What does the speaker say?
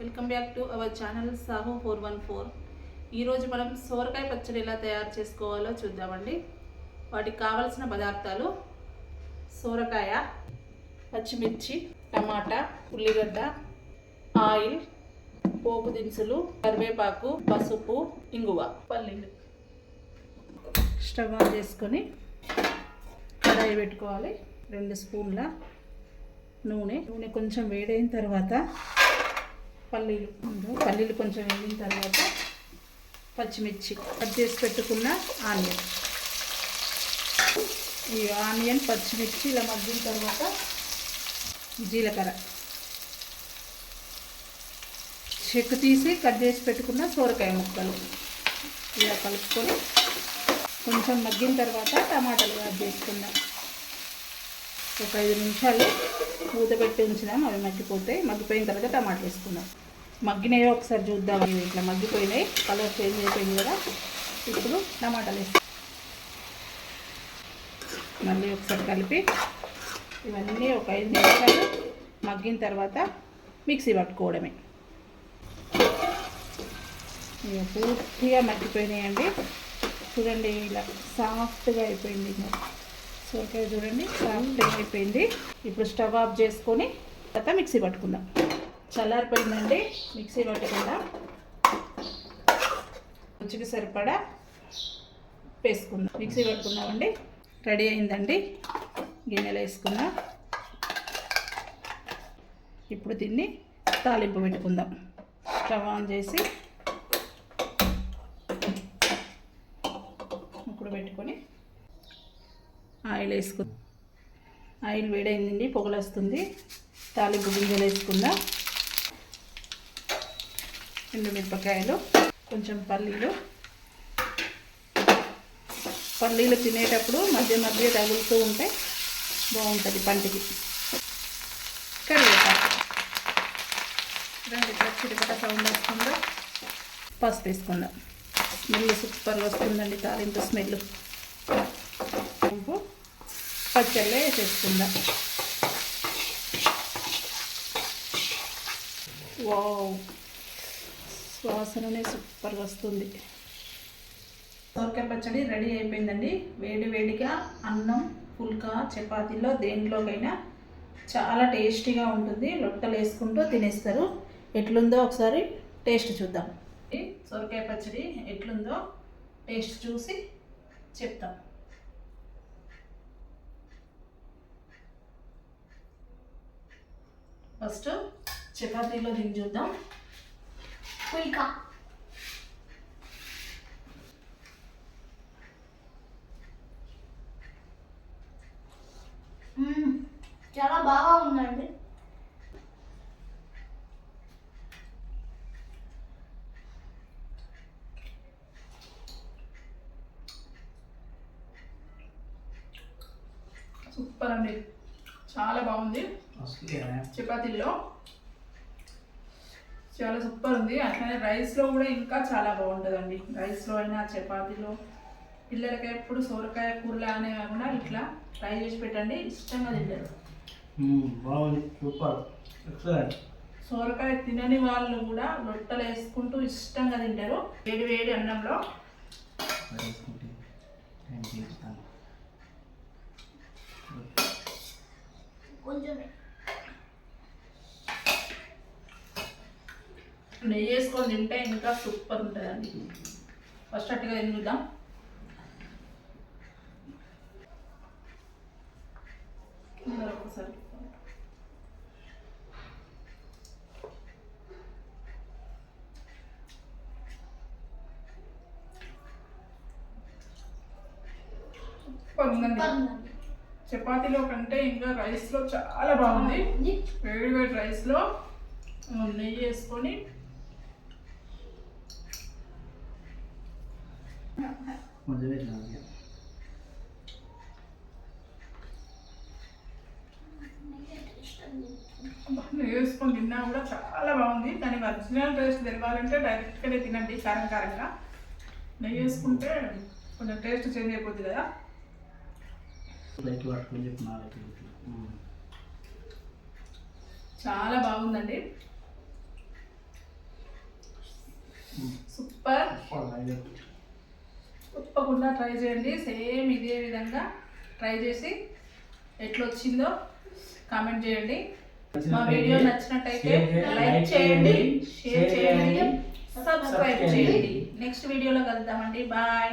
Welcome back to our channel Sahu four one four ఈరోజు మనం సోరకాయ పచ్చడి ఎలా తయారు చేసుకోవాలో చూద్దామండి. వాటికి కావలసిన పదార్థాలు సోరకాయ పచ్చిమిర్చి టమాటా ఉల్లిగడ్డ ఆయిల్ పోపు దినుసులు కరివేపాకు పసుపు ఇంగువ పల్లీలు. స్టవ్ ఆన్ చేసుకొని కడాయి పెట్టుకోవాలి. రెండు స్పూన్ల నూనె. నూనె కొంచెం వేడైన తర్వాత పల్లీలు పల్లీలు కొంచెం వేగిన తర్వాత పచ్చిమిర్చి కట్ చేసి పెట్టుకున్న ఆనియన్. ఈ ఆనియన్ పచ్చిమిర్చి ఇలా మగ్గిన తర్వాత జీలకర్ర. చెక్కు తీసి కట్ చేసి పెట్టుకున్న సోరకాయ ముక్కలు. ఇలా కలుపుకొని కొంచెం మగ్గిన తర్వాత టమాటాలు యాడ్ చేసుకుందాం. ఒక ఐదు నిమిషాలు మూత పెట్టి ఉంచినాం అవి మగ్గిపోతాయి మగ్గిపోయిన తర్వాత టమాటాలు వేసుకుందాం. మగ్గినాయో ఒకసారి చూద్దాం. ఇవి ఇట్లా మగ్గిపోయినాయి. కలర్ చేంజ్ అయిపోయింది కదా. ఇప్పుడు టమాటాలు వేస్తాం. మళ్ళీ ఒకసారి కలిపి ఇవన్నీ ఒక ఐదు నిమిషాలు మగ్గిన తర్వాత మిక్సీ పట్టుకోవడమే. ఇక పూర్తిగా మగ్గిపోయినాయండి. చూడండి ఇలా సాఫ్ట్గా అయిపోయింది. ఇంకా సొరకాయ చూడండి సాఫ్ట్ అయిపోయింది. ఇప్పుడు స్టవ్ ఆఫ్ చేసుకొని తర్వాత మిక్సీ పట్టుకుందాం. చల్లారిపోయిందండి మిక్సీ పట్టుకుందాం. రుచికి సరిపడా వేసుకుందాం. మిక్సీ పట్టుకుందామండి. రెడీ అయిందండి. గిన్నెలో వేసుకుందాం. ఇప్పుడు దీన్ని తాలింపు పెట్టుకుందాం. స్టవ్ ఆన్ చేసి ఇప్పుడు పెట్టుకొని ఆయిల్ వేసుకు ఆయిల్ వేడైందండి పొగలు వస్తుంది తాలింపు గింజలు వేసుకుందాం. మిరపకాయలు కొంచెం పల్లీలు. పల్లీలు తినేటప్పుడు మధ్య మధ్య తగులుతూ ఉంటే బాగుంటుంది పంటికి. కరివేపాకు. రెండు చిటికట సౌండ్ వస్తుందో? పసుపు వేసుకుందాం. స్మెల్ సూపర్ వస్తుందండి తాలింపు స్మెల్. ఉప్పు పచ్చళ్ళే వేసేసుకుందాం వావ్. వాసననే సూపర్ వస్తుంది. సొరకాయ పచ్చడి రెడీ అయిపోయిందండి. వేడి వేడిగా అన్నం పుల్కా చపాతీలో దేంట్లోకైనా చాలా టేస్టీగా ఉంటుంది. లొట్టలు వేసుకుంటూ తినేస్తారు. ఎట్లుందో ఒకసారి టేస్ట్ చూద్దాం. సొరకాయ పచ్చడి ఎట్లుందో టేస్ట్ చూసి చెప్తాం. ఫస్ట్ చపాతీలో దీన్ని చూద్దాం. పుల్కా. చాలా బాగా ఉందండి. సూపర్ అండి. చాలా బాగుంది. చపాతీల్లో చాలా సూపర్ ఉంది. అట్లనే రైస్లో కూడా ఇంకా చాలా బాగుంటుందండి. రైస్లో అయినా చపాతీలో. పిల్లలకి ఎప్పుడు సోరకాయ కూరలు అనే కాకుండా ఇట్లా ఫ్రై చేసి పెట్టండి. ఇష్టంగా తింటారు. బాగుంది. సూపర్. ఎక్సలెంట్. సోరకాయ తినని వాళ్ళు కూడా రొట్టెలు వేసుకుంటూ ఇష్టంగా తింటారు. వేడి వేడి అన్నంలో. వేసుకుంటే నెయ్యి వేసుకొని తింటే ఇంకా సూపర్ ఉంటుందండి. ఫస్ట్ అట్టుగా ఇందులో ఒకసారి చపాతీలో కంటే ఇంకా రైస్లో చాలా బాగుంది. వేడి వేడి రైస్లో నెయ్యి వేసుకొని కొంచెం వేసినాను అబ్బా, నెయ్యి వేసుకొని తిన్నా కూడా చాలా బాగుంది. దాని ఒరిజినల్ టేస్ట్ తెలవాలంటే డైరెక్ట్గానే తినండి కారం కారంగా. నెయ్యి వేసుకుంటే కొంచెం టేస్ట్ చేంజ్ అయిపోద్ది కదా. చాలా బాగుందండి. సూపర్. తప్పకుండా ట్రై చేయండి. సేమ్ ఇదే విధంగా ట్రై చేసి ఎట్లా వచ్చిందో కామెంట్ చేయండి. మా వీడియో నచ్చినట్టయితే లైక్ చేయండి షేర్ చేయండి సబ్స్క్రైబ్ చేయండి నెక్స్ట్ వీడియోలో కలుద్దామండి. బాయ్